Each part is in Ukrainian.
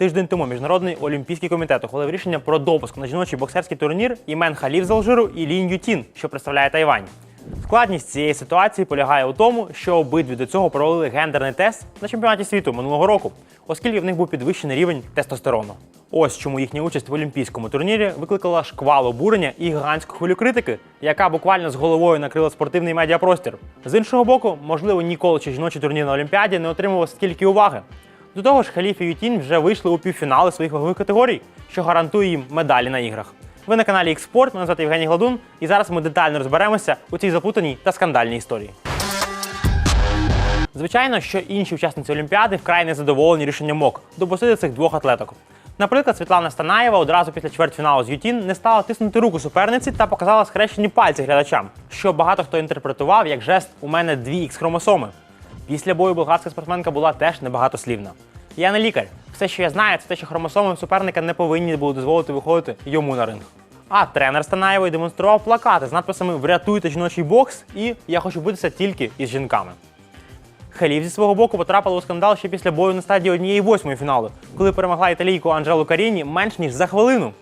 Тиждень тому Міжнародний олімпійський комітет ухвалив рішення про допуск на жіночий боксерський турнір імен Халів з Алжиру і Лінь Ютін, що представляє Тайвань. Складність цієї ситуації полягає у тому, що обидві до цього провели гендерний тест на чемпіонаті світу минулого року, оскільки в них був підвищений рівень тестостерону. Ось чому їхня участь в олімпійському турнірі викликала шквал обурення і гігантську хвилю критики, яка буквально з головою накрила спортивний медіапростір. З іншого боку, можливо, ніколи чи жіночий турнір на Олімпіаді не отримував стільки уваги. До того ж, Халіф і Ютінь вже вийшли у півфінали своїх вагових категорій, що гарантує їм медалі на іграх. Ви на каналі Експорт, мене звати Євгеній Гладун, і зараз ми детально розберемося у цій заплутаній та скандальній історії. Звичайно, що інші учасниці Олімпіади вкрай незадоволені рішенням МОК допустити цих двох атлеток. Наприклад, Світлана Станаєва одразу після чвертьфіналу з Ютін не стала тиснути руку суперниці та показала схрещені пальці глядачам, що багато хто інтерпретував як жест у мене дві ікс хромосоми. Після бою болгарська спортсменка була теж небагатослівна. Я не лікар. Все, що я знаю, це те, що хромосоми суперника не повинні були дозволити виходити йому на ринг. А тренер Станаєвої демонстрував плакати з надписами Врятуйте жіночий бокс і Я хочу битися тільки із жінками. Халів зі свого боку потрапила у скандал ще після бою на стадії однієї восьмої фіналу, коли перемогла італійку Анджелу Каріні менш ніж за хвилину.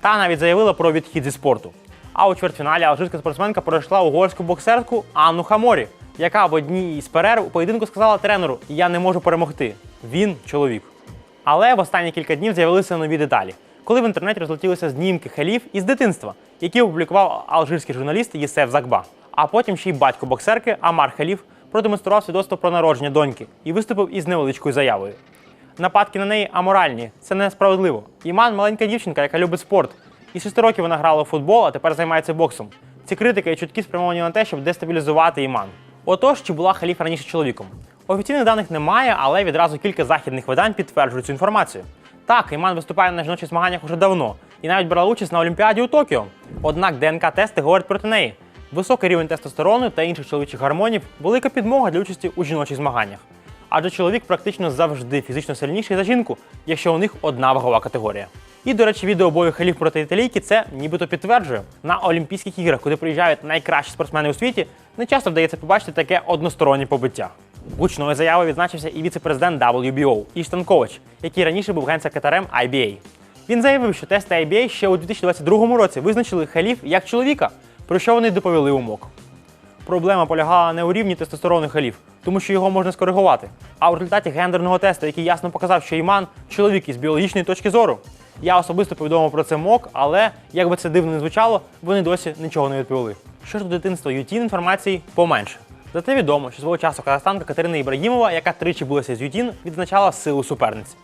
Та навіть заявила про відхід зі спорту. А у чвертьфіналі алжирська спортсменка пройшла угорську боксерку Анну Хаморі, яка в одній із перерв у поєдинку сказала тренеру: Я не можу перемогти. Він чоловік. Але в останні кілька днів з'явилися нові деталі, коли в інтернеті розлетілися знімки халів із дитинства, які опублікував алжирський журналіст Єсеф Закба. А потім ще й батько боксерки Амар Халів продемонстрував свідоцтво про народження доньки і виступив із невеличкою заявою. Нападки на неї аморальні, це несправедливо. Іман маленька дівчинка, яка любить спорт. І 6 років вона грала у футбол, а тепер займається боксом. Ці критики і чутки спрямовані на те, щоб дестабілізувати Іман. Отож, чи була халіфа раніше чоловіком? Офіційних даних немає, але відразу кілька західних видань підтверджують цю інформацію. Так, Іман виступає на жіночих змаганнях уже давно і навіть брала участь на Олімпіаді у Токіо. Однак ДНК-тести говорять проти неї. Високий рівень тестостерону та інших чоловічих гормонів велика підмога для участі у жіночих змаганнях. Адже чоловік практично завжди фізично сильніший за жінку, якщо у них одна вагова категорія. І, до речі, відео бою халів проти італійки це нібито підтверджує. На Олімпійських іграх, куди приїжджають найкращі спортсмени у світі, не часто вдається побачити таке одностороннє побиття. Гучною заявою відзначився і віце-президент WBO Іштан Ковач, який раніше був генсекретарем IBA. Він заявив, що тести IBA ще у 2022 році визначили халів як чоловіка, про що вони доповіли у МОК. Проблема полягала не у рівні тестостерону халів, тому що його можна скоригувати, а у результаті гендерного тесту, який ясно показав, що Іман чоловік із біологічної точки зору. Я особисто повідомив про це МОК, але як би це дивно не звучало, вони досі нічого не відповіли. Що ж до дитинства Ютін інформації поменше. Зате відомо, що свого часу казахстанка Катерина Ібрагімова, яка тричі билася з Ютін, відзначала силу суперниці.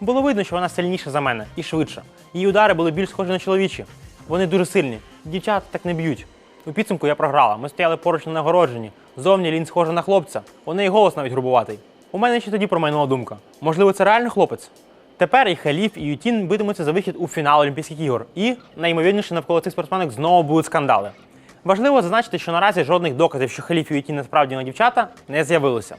Було видно, що вона сильніша за мене і швидша. Її удари були більш схожі на чоловічі. Вони дуже сильні. Дівчат так не б'ють. У підсумку я програла. Ми стояли поруч на нагородженні. Зовні лінь схожа на хлопця. У неї голос навіть грубуватий. У мене ще тоді промайнула думка. Можливо, це реально хлопець? Тепер і Халіф, і Ютін битимуться за вихід у фінал Олімпійських ігор. І найімовірніше навколо цих спортсменок знову будуть скандали. Важливо зазначити, що наразі жодних доказів, що Халіф і насправді не дівчата, не з'явилося.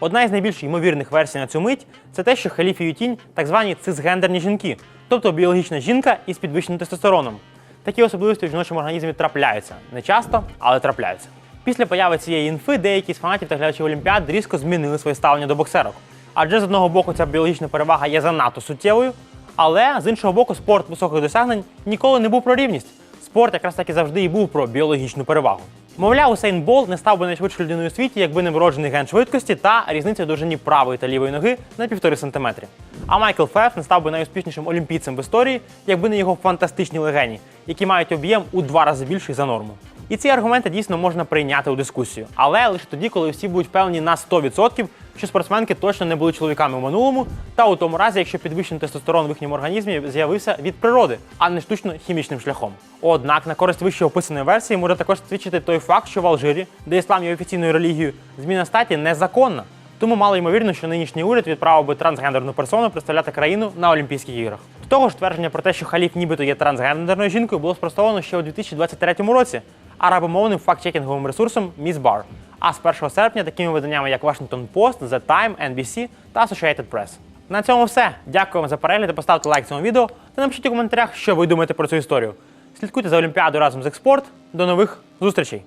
Одна із найбільш ймовірних версій на цю мить це те, що Халіф і Ютінь так звані цисгендерні жінки, тобто біологічна жінка із підвищеним тестостероном. Такі особливості в жіночому організмі трапляються. Не часто, але трапляються. Після появи цієї інфи деякі з фанатів та глядачів Олімпіад різко змінили своє ставлення до боксерок. Адже з одного боку ця біологічна перевага є занадто суттєвою, але з іншого боку, спорт високих досягнень ніколи не був про рівність. Спорт якраз таки завжди і був про біологічну перевагу. Мовляв, Усейн Бол не став би найшвидшою людиною у світі, якби не вроджений ген швидкості та різниця в довжині правої та лівої ноги на півтори сантиметри. А Майкл Феф не став би найуспішнішим олімпійцем в історії, якби не його фантастичні легені, які мають об'єм у два рази більший за норму. І ці аргументи дійсно можна прийняти у дискусію, але лише тоді, коли всі будуть впевнені на 100%, що спортсменки точно не були чоловіками в минулому, та у тому разі, якщо підвищений тестостерон в їхньому організмі з'явився від природи, а не штучно хімічним шляхом. Однак на користь вище описаної версії може також свідчити той факт, що в Алжирі, де іслам є офіційною релігією, зміна статі незаконна. Тому мало ймовірно, що нинішній уряд відправив би трансгендерну персону представляти країну на Олімпійських іграх. До того ж, твердження про те, що халіф нібито є трансгендерною жінкою, було спростовано ще у 2023 році арабомовним факт-чекінговим ресурсом Bar. А з 1 серпня такими виданнями, як Washington Post, The Time, NBC та Associated Press. На цьому все. Дякую вам за перегляд. Поставте лайк цьому відео та напишіть у коментарях, що ви думаєте про цю історію. Слідкуйте за Олімпіадою разом з експорт. До нових зустрічей!